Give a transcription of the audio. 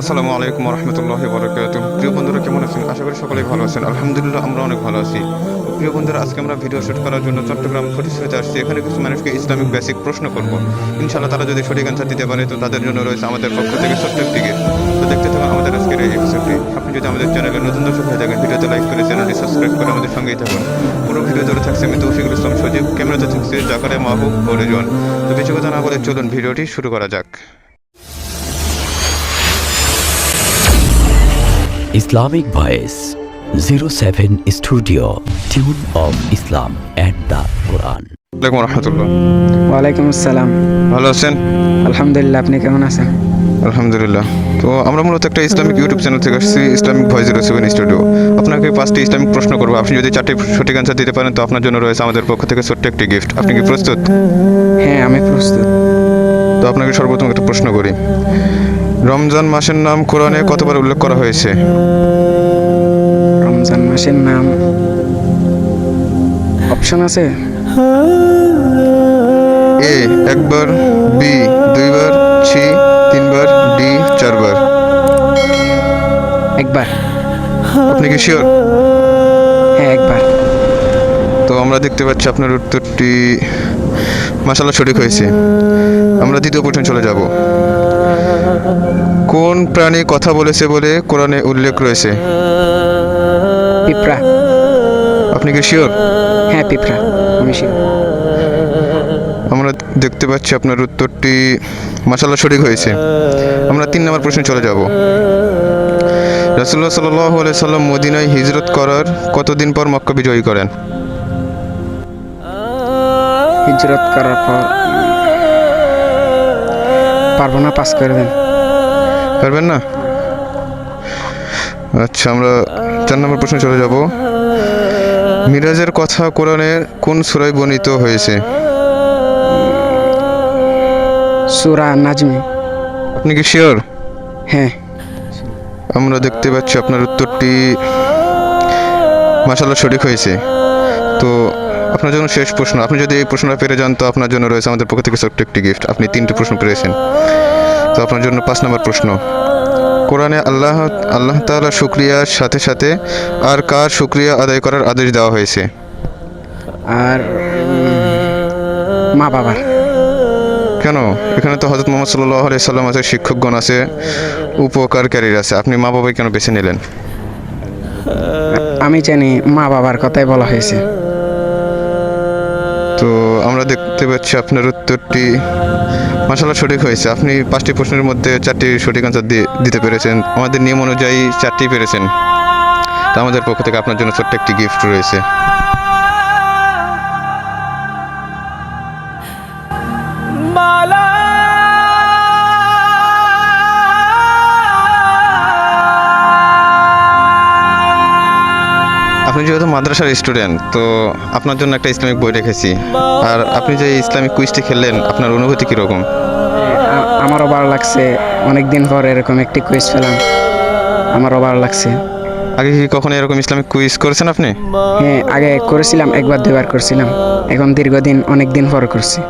আসসালামু আলাইকুম রহমতুল্লাহ বরকাত প্রিয় বন্ধুরা, কেমন আছেন? আশা করি সকলেই ভালো আছেন। আলহামদুলিল্লাহ, আমরা অনেক ভালো আছি। প্রিয় বন্ধুরা, আজকে আমরা ভিডিও শুট করার জন্য চট্টগ্রাম ফটিসিতে আসছি। এখানে কিছু মানুষকে ইসলামিক বেসিক প্রশ্ন করব। ইনশাআল্লাহ তারা যদি সঠিক অ্যান্সার দিতে পারে, তো তাদের জন্য রয়েছে আমাদের পক্ষ থেকে ছোট্ট একটি তো দেখতে থাকুন আমাদের আজকের এই এপিসোডটি আপনি যদি আমাদের চ্যানেলে নতুন দর্শক হয়ে থাকেন, ভিডিওতে লাইক করে চ্যানেলটি সাবস্ক্রাইব করে আমাদের সঙ্গেই থাকুন। পুরো ভিডিও ধরে থাকছে আমি তৌফিকুল ইসলাম সজীব, ক্যামেরাতে থাকছে জাকারে মাহবুব ও তো বেশি কথা না বলে চলুন ভিডিওটি শুরু করা যাক। Islamic Voice 07 Studio Tune of Islam and the Quran আসসালামু রহমতুল্লাহ। ওয়ালাইকুম আসসালাম। ভালো আছেন? আলহামদুলিল্লাহ আপনি কেমন আছেন? আলহামদুলিল্লাহ। তো আমরা মূলত একটা ইসলামিক ইউটিউব চ্যানেল থেকে আসছি Islamic voice zero seven studio আপনাকে পাঁচটি ইসলামিক প্রশ্ন করব। আপনি যদি চারটি সঠিক অ্যান্সার দিতে পারেন তো আপনার জন্য রয়েছে আমাদের পক্ষ থেকে ছোট্ট একটি গিফট আপনি কি প্রস্তুত? হ্যাঁ আমি প্রস্তুত। তো আপনাকে সর্বপ্রথম একটা প্রশ্ন করি। রমজান মাসের নাম কোরআনে কতবার উল্লেখ করা হয়েছে? রমজান মাসের নাম অপশন আছে? এ একবার বি দুইবার সি তিনবার ডি চারবার। একবার। আপনি কি শিওর হ্যাঁ একবার। তো আমরা দেখতে পাচ্ছি আপনার উত্তরটি মাসাল্লাহ সঠিক হয়েছে। আমরা দ্বিতীয় প্রশ্নে চলে যাব। কোন প্রাণী কথা বলেছে বলে কোরআনে উল্লেখ রয়েছে? পিঁপড়া। আপনি কি শিওর হ্যাঁ পিঁপড়া আমি sure। আমরা দেখতে পাচ্ছি আপনার উত্তরটি মাসাল্লাহ সঠিক হয়েছে। আমরা তিন নম্বর প্রশ্নে চলে যাব। রাসুল্লাহ সাল্লাহ সাল্লাম মদিনায় হিজরত করার কতদিন পর মক্কা বিজয়ী করেন? হিজরত করার পর পারব না পাস করে দেন। পারবেন না? আচ্ছা আমরা চার নম্বর প্রশ্নে চলে যাব। মিরাজের কথা কোরআনের কোন সুরায় বর্ণিত হয়েছে? সুরা নাজমি। আপনি কি শিওর? হ্যাঁ। আমরা দেখতে পাচ্ছি আপনার উত্তরটি মাসাল্লাহ সঠিক হয়েছে। তো আপনার জন্য শেষ প্রশ্ন। আপনি যদি এই প্রশ্নটা পেরে যান তো আপনার জন্য রয়েছে আমাদের পক্ষ থেকে ছোট্ট একটি গিফট আপনি তিনটি প্রশ্ন পেরেছেন। তো আপনার জন্য পাঁচ নম্বর প্রশ্ন। কোরআনে আল্লাহ আল্লাহ তাআলা শুক্রিয়ার সাথে সাথে আর কার শুক্রিয়া আদায় করার আদেশ দেওয়া হয়েছে? আর মা বাবার। কেন? এখানে তো হজরত মোহাম্মদ সাল্লাহ আলি সাল্লাম আছে শিক্ষকগণ আছে উপকারকারীর আছে। আপনি মা বাবাই কেন বেছে নিলেন? আমি জানি মা বাবার কথাই বলা হয়েছে। তো আমরা দেখতে পাচ্ছি আপনার উত্তরটি মাসাল্লাহ সঠিক হয়েছে। আপনি পাঁচটি প্রশ্নের মধ্যে চারটি সঠিক আনসার দিতে পেরেছেন। আমাদের নিয়ম অনুযায়ী চারটি পেরেছেন। তা আমাদের পক্ষ থেকে আপনার জন্য ছোট্ট একটি গিফট রয়েছে। আপনি যেহেতু মাদ্রাসার স্টুডেন্ট তো আপনার জন্য একটা ইসলামিক বই রেখেছি। আর আপনি যে ইসলামিক কুইজটি খেললেন আপনার অনুভূতি কীরকম? আমারও ভালো লাগছে। অনেক দিন পর এরকম একটি কুইজ পেলাম। আমারও ভালো লাগছে। আগে কি কখনো এরকম ইসলামিক কুইজ করেছেন আপনি? হ্যাঁ আগে করেছিলাম একবার দুবার করেছিলাম। এখন দীর্ঘদিন অনেক দিন পর করছি।